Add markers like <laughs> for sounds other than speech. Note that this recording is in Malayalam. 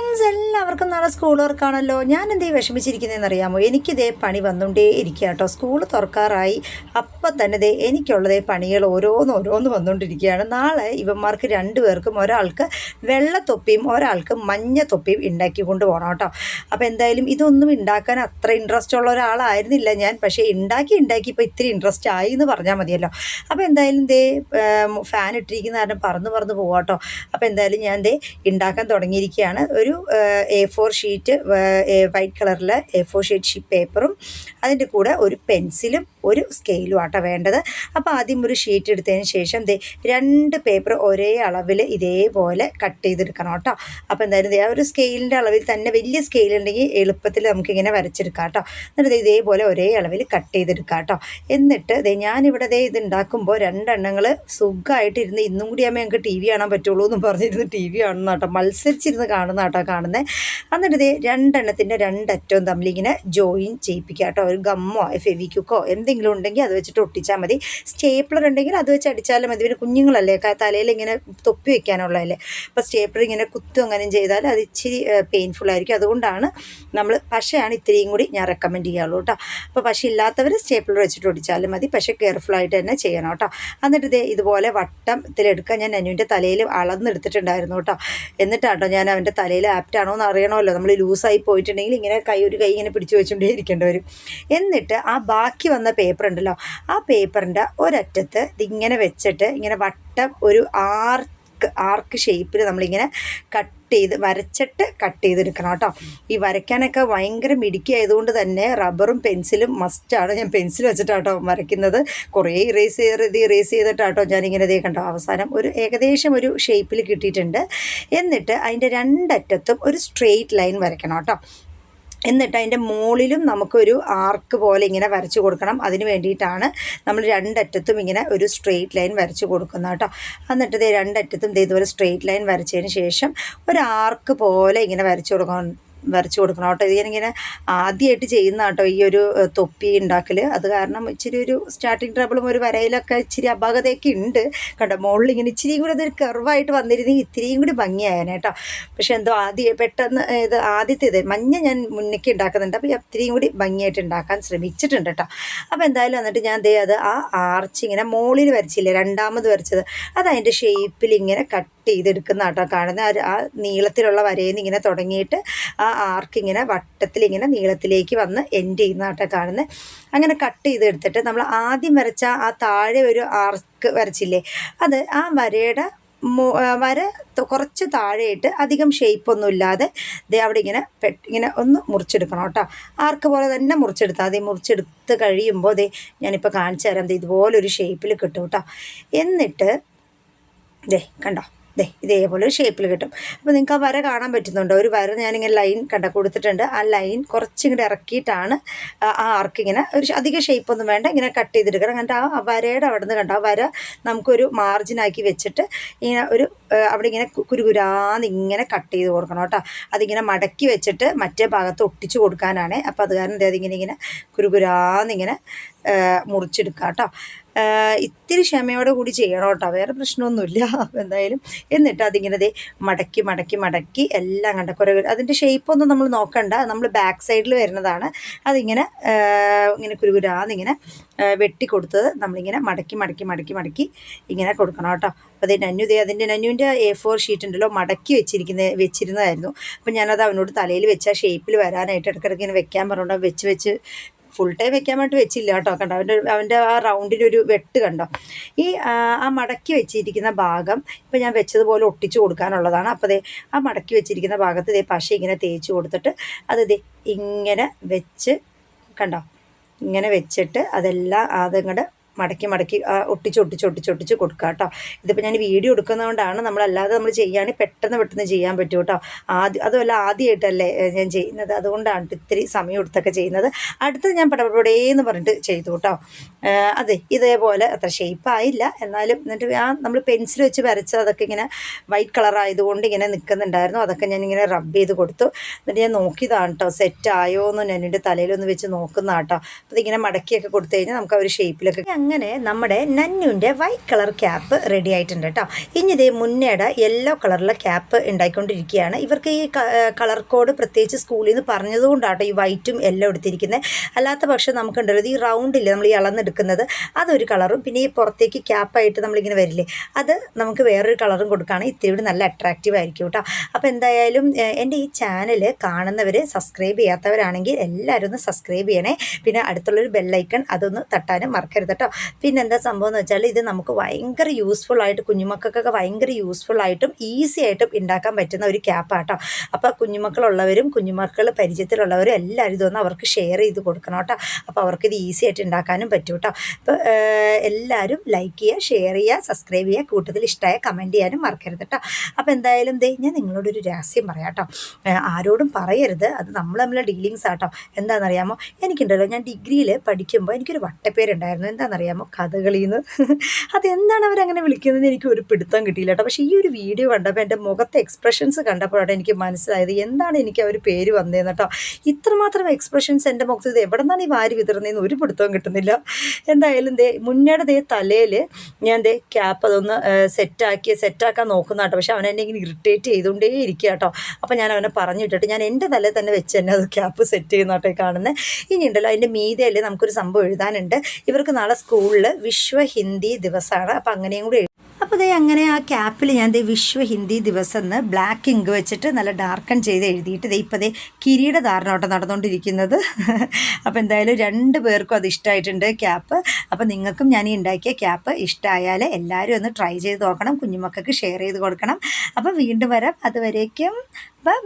ഫ്രണ്ട്സ് എല്ലാവർക്കും നാളെ സ്കൂൾ വർക്കാണല്ലോ ഞാൻ എന്തേ വിഷമിച്ചിരിക്കുന്നതെന്ന് അറിയാമോ എനിക്കിതേ പണി വന്നുകൊണ്ടേ ഇരിക്കുക കേട്ടോ സ്കൂൾ തുറക്കാറായി. അപ്പം തന്നെ ദേ എനിക്കുള്ളതേ പണികൾ ഓരോന്ന് ഓരോന്ന് വന്നുകൊണ്ടിരിക്കുകയാണ്. നാളെ ഇവന്മാർക്ക് രണ്ടുപേർക്കും ഒരാൾക്ക് വെള്ള തൊപ്പിയും ഒരാൾക്ക് മഞ്ഞ തൊപ്പിയും ഉണ്ടാക്കി കൊണ്ട് പോകണം കേട്ടോ അപ്പോൾ എന്തായാലും ഇതൊന്നും ഉണ്ടാക്കാൻ അത്ര ഇൻട്രസ്റ്റ് ഉള്ള ഒരാളായിരുന്നില്ല ഞാൻ. പക്ഷേ ഉണ്ടാക്കി ഉണ്ടാക്കി ഇപ്പോൾ ഇത്തിരി ഇൻട്രസ്റ്റ് ആയി എന്ന് പറഞ്ഞാൽ മതിയല്ലോ. അപ്പോൾ എന്തായാലും ദേ ഫാൻ ഇട്ടിരിക്കുന്ന കാരണം പറന്ന് പറന്ന് പോകാം കേട്ടോ അപ്പോൾ എന്തായാലും ഞാൻ ദേ ഉണ്ടാക്കാൻ തുടങ്ങിയിരിക്കുകയാണ്. ഒരു എ ഫോർ ഷീറ്റ് വൈറ്റ് കളറിലെ എ ഫോർ ഷീറ്റ് പേപ്പറും അതിന്റെ കൂടെ ഒരു പെൻസിലും ഒരു സ്കെയിലും ആട്ടോ വേണ്ടത്. അപ്പോൾ ആദ്യം ഒരു ഷീറ്റ് എടുത്തതിന് ശേഷം രണ്ട് പേപ്പർ ഒരേ അളവിൽ ഇതേപോലെ കട്ട് ചെയ്തെടുക്കണം കേട്ടോ. അപ്പോൾ എന്തായാലും ആ ഒരു സ്കെയിലിന്റെ അളവിൽ തന്നെ വലിയ സ്കെയിൽ ഉണ്ടെങ്കിൽ എളുപ്പത്തിൽ നമുക്കിങ്ങനെ വരച്ചെടുക്കാം കേട്ടോ. എന്നിട്ട് ഇതേപോലെ ഒരേ അളവിൽ കട്ട് ചെയ്തെടുക്കാം കേട്ടോ. എന്നിട്ട് ദേ ഞാനിവിടെ ഇതേ ഇത് ഉണ്ടാക്കുമ്പോൾ രണ്ടെണ്ണങ്ങൾ സുഖമായിട്ടിരുന്ന് ഇന്നും കൂടി ആകുമ്പോൾ ഞങ്ങൾക്ക് ടി വി കാണാൻ പറ്റുള്ളൂ എന്ന് പറഞ്ഞിരുന്ന് ടി വി കാണുന്ന കേട്ടോ മത്സരിച്ചിരുന്ന് കാണുന്ന കേട്ടോ കാണുന്നത് എന്നിട്ട് ദേ രണ്ടെണ്ണത്തിന്റെ രണ്ടറ്റവും തമ്മിലിങ്ങനെ ജോയിൻ ചെയ്യിപ്പിക്കുക കേട്ടോ. ഒരു ഗമ്മോ ഫെവിക്കുക്കോ എന്തെങ്കിലും ഉണ്ടെങ്കിൽ അത് വെച്ചിട്ട് ഒട്ടിച്ചാൽ മതി. സ്റ്റേപ്ലർ ഉണ്ടെങ്കിൽ അത് വെച്ച് അടിച്ചാലും മതി. പിന്നെ കുഞ്ഞുങ്ങളല്ലേ തലയിൽ ഇങ്ങനെ തൊപ്പി വെക്കാനുള്ളതല്ലേ. അപ്പോൾ സ്റ്റേപ്ലർ ഇങ്ങനെ കുത്തും അങ്ങനെ ചെയ്താൽ അത് ഇച്ചിരി പെയിൻഫുൾ ആയിരിക്കും. അതുകൊണ്ടാണ് നമ്മൾ പശയാണ് ഇത്രയും കൂടി ഞാൻ റെക്കമെൻഡ് ചെയ്യാറുള്ളൂ കേട്ടോ. അപ്പോൾ പശ ഇല്ലാത്തവർ സ്റ്റേപ്ലർ വെച്ചിട്ട് ഒടിച്ചാലും മതി. പക്ഷേ കെയർഫുൾ ആയിട്ട് തന്നെ ചെയ്യണം കേട്ടോ. എന്നിട്ട് ഇതേ ഇതുപോലെ വട്ടത്തിലെടുക്കാൻ ഞാൻ അനുവിന്റെ തലയിൽ അളന്നെടുത്തിട്ടുണ്ടായിരുന്നു കേട്ടോ. എന്നിട്ടാട്ടോ ഞാൻ അവന്റെ തലയിൽ ആപ്റ്റാണോ എന്ന് അറിയണമല്ലോ. നമ്മൾ ലൂസായി പോയിട്ടുണ്ടെങ്കിൽ ഇങ്ങനെ കൈ ഒരു കൈ ഇങ്ങനെ പിടിച്ചു വെച്ചുകൊണ്ടേ ഇരിക്കേണ്ടി വരും. എന്നിട്ട് ആ ബാക്കി വന്ന പേപ്പർ ഉണ്ടല്ലോ. ആ പേപ്പറിന്റെ ഒരറ്റത്ത് ഇതിങ്ങനെ വെച്ചിട്ട് ഇങ്ങനെ വട്ടം ഒരു ആർക്ക് ആർക്ക് ഷേപ്പിൽ നമ്മളിങ്ങനെ കട്ട് ചെയ്ത് വരച്ചിട്ട് കട്ട് ചെയ്തെടുക്കണം കേട്ടോ. ഈ വരയ്ക്കാനൊക്കെ ഭയങ്കര മിടുക്കി ആയതുകൊണ്ട് തന്നെ റബ്ബറും പെൻസിലും മസ്റ്റാണ് ഞാൻ പെൻസിൽ വെച്ചിട്ടാട്ടോ വരയ്ക്കുന്നത്. കുറേ ഇറേസ് ചെയ്ത് ഇറേസ് ചെയ്തിട്ടാട്ടോ ഞാനിങ്ങനെ ഇതേ കണ്ടോ അവസാനം ഒരു ഏകദേശം ഒരു ഷേപ്പിൽ കിട്ടിയിട്ടുണ്ട്. എന്നിട്ട് അതിന്റെ രണ്ടറ്റത്തും ഒരു സ്ട്രെയിറ്റ് ലൈൻ വരയ്ക്കണം കേട്ടോ. എന്നിട്ട് അതിന്റെ മുകളിലും നമുക്കൊരു ആർക്ക് പോലെ ഇങ്ങനെ വരച്ച് കൊടുക്കണം. അതിന് വേണ്ടിയിട്ടാണ് നമ്മൾ രണ്ടറ്റത്തും ഇങ്ങനെ ഒരു സ്ട്രെയിറ്റ് ലൈൻ വരച്ച് കൊടുക്കുന്നത് കേട്ടോ. എന്നിട്ട് ഇത് രണ്ടറ്റത്തും ഇതുപോലെ സ്ട്രെയിറ്റ് ലൈൻ വരച്ചതിന് ശേഷം ഒരു ആർക്ക് പോലെ ഇങ്ങനെ വരച്ച് കൊടുക്കണം. വരച്ച് കൊടുക്കണം കേട്ടോ. ഇത് ഞാനിങ്ങനെ ആദ്യമായിട്ട് ചെയ്യുന്ന കേട്ടോ ഈ ഒരു തൊപ്പി ഉണ്ടാക്കൽ അത് കാരണം ഇച്ചിരി ഒരു സ്റ്റാർട്ടിങ് ട്രബിളും ഒരു വരയിലൊക്കെ ഇച്ചിരി അപാകതയൊക്കെ ഉണ്ട് കേട്ടോ മുകളിൽ ഇങ്ങനെ ഇച്ചിരിയും കൂടി അതൊരു കർവായിട്ട് വന്നിരുന്നെങ്കിൽ ഇത്രയും കൂടി ഭംഗിയായേനെ കേട്ടോ. പക്ഷെ എന്തോ ആദ്യം പെട്ടെന്ന് ഇത് ആദ്യത്തേത് മഞ്ഞ ഞാൻ മുന്നേക്ക് ഉണ്ടാക്കുന്നുണ്ട് അപ്പോൾ ഇത്തിരിയും കൂടി ഭംഗിയായിട്ട് ഉണ്ടാക്കാൻ ശ്രമിച്ചിട്ടുണ്ട് കേട്ടോ. അപ്പോൾ എന്തായാലും എന്നിട്ട് ഞാൻ ദേ അത് ആ ആർച്ച് ഇങ്ങനെ മുകളിൽ വരച്ചില്ലേ രണ്ടാമത് വരച്ചത് അത് അതിന്റെ ഷേപ്പിൽ ഇങ്ങനെ കട്ട് ചെയ്തെടുക്കുന്ന കേട്ടോ കാണുന്ന. ആ നീളത്തിലുള്ള വരയിൽ നിന്ന് ഇങ്ങനെ തുടങ്ങിയിട്ട് ആ ആർക്ക് ഇങ്ങനെ വട്ടത്തിൽ ഇങ്ങനെ നീളത്തിലേക്ക് വന്ന് എൻഡ് ചെയ്യുന്ന കേട്ടോ കാണുന്നത് അങ്ങനെ കട്ട് ചെയ്തെടുത്തിട്ട് നമ്മൾ ആദ്യം വരച്ച ആ താഴെ ഒരു ആർക്ക് വരച്ചില്ലേ അത് ആ വരയുടെ വര കുറച്ച് താഴെയിട്ട് അധികം ഷേപ്പൊന്നും ഇല്ലാതെ ദേ അവിടെ ഇങ്ങനെ പെ ഇങ്ങനെ ഒന്ന് മുറിച്ചെടുക്കണം കേട്ടോ. ആർക്ക് പോലെ തന്നെ മുറിച്ചെടുത്താൽ മതി. മുറിച്ചെടുത്ത് കഴിയുമ്പോൾ ദേ ഞാനിപ്പോൾ കാണിച്ചു തരാം. ദേ ഇതുപോലൊരു ഷേപ്പിൽ കിട്ടും കേട്ടോ. എന്നിട്ട് ദേ കണ്ടോ ദേ ഇതേപോലെ ഒരു ഷേപ്പിൽ കിട്ടും. അപ്പോൾ നിങ്ങൾക്ക് ആ വര കാണാൻ പറ്റുന്നുണ്ടോ. ഒരു വര ഞാനിങ്ങനെ ലൈൻ കണ്ട കൊടുത്തിട്ടുണ്ട്. ആ ലൈൻ കുറച്ചിങ്ങോട്ട് ഇറക്കിയിട്ടാണ് ആ ആർക്കിങ്ങനെ ഒരു അധിക ഷേപ്പൊന്നും വേണ്ട. ഇങ്ങനെ കട്ട് ചെയ്തെടുക്കണം എന്നിട്ട് ആ വരയുടെ അവിടെ നിന്ന് കണ്ട ആ വര നമുക്കൊരു മാർജിനാക്കി വെച്ചിട്ട് ഇങ്ങനെ ഒരു അവിടെ ഇങ്ങനെ കുരുകുരാന്ന് ഇങ്ങനെ കട്ട് ചെയ്ത് കൊടുക്കണം കേട്ടോ. അതിങ്ങനെ മടക്കി വെച്ചിട്ട് മറ്റേ ഭാഗത്ത് ഒട്ടിച്ച് കൊടുക്കാനാണ്. അപ്പോൾ അത് കാരണം അതിങ്ങനെ ഇങ്ങനെ കുരുകുരാന്നിങ്ങനെ ഏഹ്, മുറിച്ചെടുക്കാം കേട്ടോ ഇത്തിരി ക്ഷമയോടെ കൂടി ചെയ്യണം കേട്ടോ വേറെ പ്രശ്നമൊന്നുമില്ല. അപ്പോൾ എന്തായാലും എന്നിട്ട് അതിങ്ങനെ ദേ മടക്കി മടക്കി മടക്കി എല്ലാം കണ്ട കുറേ അതിന്റെ ഷേപ്പൊന്നും നമ്മൾ നോക്കണ്ട. നമ്മൾ ബാക്ക് സൈഡിൽ വരുന്നതാണ്. അതിങ്ങനെ ഇങ്ങനെ കുരുകുരാന്നിങ്ങനെ വെട്ടിക്കൊടുത്തത് വെട്ടി കൊടുത്തത് നമ്മളിങ്ങനെ മടക്കി മടക്കി മടക്കി മടക്കി ഇങ്ങനെ കൊടുക്കണം കേട്ടോ അപ്പോൾ അതേ നന്നു ദേ അതിന്റെ നന്നുവിന്റെ എ ഫോർ ഷീറ്റ് ഉണ്ടല്ലോ മടക്കി വെച്ചിരിക്കുന്ന വെച്ചിരുന്നതായിരുന്നു. അപ്പോൾ ഞാനത് അവനോട് തലയിൽ വെച്ച ഷേപ്പിൽ വരാനായിട്ട് ഇടയ്ക്കിടയ്ക്ക് ഇങ്ങനെ വെക്കാൻ പറഞ്ഞുകൊണ്ട് വെച്ച് വെച്ച് ഫുൾ ടൈം വെക്കാൻ വേണ്ടി വെച്ചില്ല കേട്ടോ. കണ്ടോ? അവന്റെ അവന്റെ ആ റൗണ്ടിനൊരു വെട്ട് കണ്ടോ? ഈ ആ, മടക്കി വെച്ചിരിക്കുന്ന ഭാഗം ഇപ്പം ഞാൻ വെച്ചതുപോലെ ഒട്ടിച്ചു കൊടുക്കാനുള്ളതാണ്. അപ്പോൾ ദേ ആ മടക്കി വെച്ചിരിക്കുന്ന ഭാഗത്ത് ദേ പശ ഇങ്ങനെ തേച്ച് കൊടുത്തിട്ട് അത് ദേ ഇങ്ങനെ വെച്ച് കണ്ടോ? ഇങ്ങനെ വെച്ചിട്ട് അതെല്ലാം അതങ്ങടെ മടക്കി മടക്കി ഒട്ടിച്ച് ഒട്ടിച്ച് ഒട്ടിച്ച് ഒട്ടിച്ച് കൊടുക്കുക കേട്ടോ. ഇതിപ്പോൾ ഞാൻ വീഡിയോ എടുക്കുന്നതുകൊണ്ടാണ് നമ്മളല്ലാതെ നമ്മൾ ചെയ്യുകയാണെങ്കിൽ പെട്ടെന്ന് പെട്ടെന്ന് ചെയ്യാൻ പറ്റും കേട്ടോ. ആദ്യം അതുമല്ല ആദ്യമായിട്ടല്ലേ ഞാൻ ചെയ്യുന്നത്. അതുകൊണ്ടാണ് ഇത്തിരി സമയം എടുത്തൊക്കെ ചെയ്യുന്നത്. അടുത്തത് ഞാൻ പടപടേന്ന് പറഞ്ഞിട്ട് ചെയ്തു കേട്ടോ. അതെ ഇതേപോലെ അത്ര ഷേപ്പായില്ല എന്നാലും എന്നിട്ട് ആ നമ്മൾ പെൻസിൽ വെച്ച് വരച്ച അതൊക്കെ ഇങ്ങനെ വൈറ്റ് കളർ ആയതുകൊണ്ട് ഇങ്ങനെ നിൽക്കുന്നുണ്ടായിരുന്നു അതൊക്കെ ഞാൻ ഇങ്ങനെ റബ്ബ് ചെയ്ത് കൊടുത്തു. എന്നിട്ട് ഞാൻ നോക്കിയതാണ് കേട്ടോ സെറ്റ് ആയോ എന്ന് ഞാൻ എന്റെ തലയിലൊന്ന് വെച്ച് നോക്കുന്നതാണ് കേട്ടോ അപ്പോൾ ഇതിങ്ങനെ മടക്കിയൊക്കെ കൊടുത്തു കഴിഞ്ഞാൽ നമുക്ക് ആ ഒരു ഷേപ്പിലൊക്കെ അങ്ങനെ നമ്മുടെ നന്നുവിന്റെ വൈറ്റ് കളർ ക്യാപ്പ് റെഡി ആയിട്ടുണ്ട് കേട്ടോ. ഇനി ഇതേ മുന്നേടെ യെല്ലോ കളറിലെ ക്യാപ്പ് ഉണ്ടായിക്കൊണ്ടിരിക്കുകയാണ്. ഇവർക്ക് ഈ കളർ കോഡ് പ്രത്യേകിച്ച് സ്കൂളിൽ നിന്ന് പറഞ്ഞതുകൊണ്ടാട്ടോ ഈ വൈറ്റും യെല്ലോ എടുത്തിരിക്കുന്നത്. അല്ലാത്ത പക്ഷേ നമുക്കുണ്ടല്ലോ ഈ റൗണ്ടില്ലേ നമ്മൾ ഈ അളന്നെടുക്കുന്നത്? അതൊരു കളറും പിന്നെ ഈ പുറത്തേക്ക് ക്യാപ്പായിട്ട് നമ്മളിങ്ങനെ വരില്ലേ? അത് നമുക്ക് വേറൊരു കളറും കൊടുക്കുകയാണെങ്കിൽ ഇത്തിരി കൂടി നല്ല അട്രാക്റ്റീവ് ആയിരിക്കും കേട്ടോ. അപ്പോൾ എന്തായാലും എന്റെ ഈ ചാനൽ കാണുന്നവർ സബ്സ്ക്രൈബ് ചെയ്യാത്തവരാണെങ്കിൽ എല്ലാവരും ഒന്ന് സബ്സ്ക്രൈബ് ചെയ്യണേ. പിന്നെ അടുത്തുള്ളൊരു ബെല്ലൈക്കൺ അതൊന്ന് തട്ടാനും മറക്കരുത് കേട്ടോ. പിന്നെ എന്താ സംഭവം എന്ന് വെച്ചാൽ ഇത് നമുക്ക് ഭയങ്കര യൂസ്ഫുൾ ആയിട്ട് കുഞ്ഞുമക്കൾക്കൊക്കെ ഭയങ്കര യൂസ്ഫുൾ ആയിട്ടും ഈസി ആയിട്ടും ഉണ്ടാക്കാൻ പറ്റുന്ന ഒരു ക്യാപ്പാട്ടോ അപ്പോൾ കുഞ്ഞുമക്കളുള്ളവരും കുഞ്ഞുമക്കൾ പരിചയത്തിലുള്ളവരും എല്ലാവരും ഇതൊന്ന് അവർക്ക് ഷെയർ ചെയ്ത് കൊടുക്കണം കേട്ടോ അപ്പോൾ അവർക്കിത് ഈസി ആയിട്ട് ഉണ്ടാക്കാനും പറ്റും കേട്ടോ അപ്പോൾ എല്ലാവരും ലൈക്ക് ചെയ്യുക ഷെയർ ചെയ്യുക സബ്സ്ക്രൈബ് ചെയ്യുക കൂട്ടത്തിൽ ഇഷ്ടമായ കമന്റ് ചെയ്യാനും മറക്കരുത് കേട്ടോ അപ്പോൾ എന്തായാലും ദേ ഞാൻ നിങ്ങളോടൊരു രഹസ്യം പറയാം കേട്ടോ ആരോടും പറയരുത്. അത് നമ്മൾ തമ്മിലുള്ള ഡീലിങ്സ് ആട്ടോ എന്താണെന്നറിയാമോ എനിക്കുണ്ടല്ലോ ഞാൻ ഡിഗ്രിയിൽ പഠിക്കുമ്പോൾ എനിക്കൊരു വട്ടപ്പേരുണ്ടായിരുന്നു. എന്താണെന്നറിയാമോ കഥകളിന്ന്. അതെന്താണ് അവരങ്ങനെ വിളിക്കുന്നത് എനിക്ക് ഒരു പിടുത്തം കിട്ടിയില്ല കേട്ടോ. പക്ഷേ ഈ ഒരു വീഡിയോ കണ്ടപ്പോൾ എന്റെ മുഖത്തെ എക്സ്പ്രഷൻസ് കണ്ടപ്പോഴാണ് എനിക്ക് മനസ്സിലായത് എന്താണ് എനിക്ക് ആ ഒരു പേര് വന്നതെന്ന് കേട്ടോ. ഇത്രമാത്രം എക്സ്പ്രഷൻസ് എന്റെ മുഖത്ത് ഇത് എവിടെ നിന്നാണ് ഈ വാരി വിതറുന്നതെന്ന് ഒരു പിടുത്തവും കിട്ടുന്നില്ല. എന്തായാലും ദേ മുന്നേടെ ദേ തലയിൽ ഞാൻ ദേ ക്യാപ്പ് അതൊന്ന് സെറ്റാക്കി സെറ്റാക്കാൻ നോക്കുന്ന കേട്ടോ. പക്ഷേ അവൻ എന്നെ ഇങ്ങനെ ഇറിറ്റേറ്റ് ചെയ്തുകൊണ്ടേ ഇരിക്കുക കേട്ടോ. അപ്പോൾ ഞാൻ അവനെ പറഞ്ഞു വിട്ടിട്ട് ഞാൻ എന്റെ തലയിൽ തന്നെ വെച്ച് തന്നെ അത് ക്യാപ്പ് സെറ്റ് ചെയ്യുന്ന കേട്ടോ കാണുന്നത് ഇനി ഉണ്ടല്ലോ അതിന്റെ മീതയിൽ നമുക്കൊരു സംഭവം എഴുതാനുണ്ട്. ഇവർക്ക് നാളെ സ്കൂളിൽ വിശ്വ ഹിന്ദി ദിവസമാണ് അപ്പോൾ അങ്ങനെയും കൂടി അപ്പോൾ ദേ അങ്ങനെ ആ ക്യാപ്പിൽ ഞാൻ ദേ വിശ്വ ഹിന്ദി ദിവസം എന്ന് ബ്ലാക്ക് ഇങ്ക് വെച്ചിട്ട് നല്ല ഡാർക്കൺ ചെയ്ത് എഴുതിയിട്ട് ദേ ഇപ്പോൾ ദേ കിരീടധാരണോട്ടം നടന്നുകൊണ്ടിരിക്കുന്നത് <laughs> അപ്പോൾ എന്തായാലും രണ്ട് പേർക്കും അത് ഇഷ്ടമായിട്ടുണ്ട് ക്യാപ്പ്. അപ്പോൾ നിങ്ങൾക്കും ഞാൻ ഈ ഉണ്ടാക്കിയ ക്യാപ്പ് ഇഷ്ടമായാൽ എല്ലാവരും ഒന്ന് ട്രൈ ചെയ്ത് നോക്കണം. കുഞ്ഞുമക്കൾക്ക് ഷെയർ ചെയ്ത് കൊടുക്കണം. അപ്പോൾ വീണ്ടും വരാം. അതുവരേക്കും ബൈ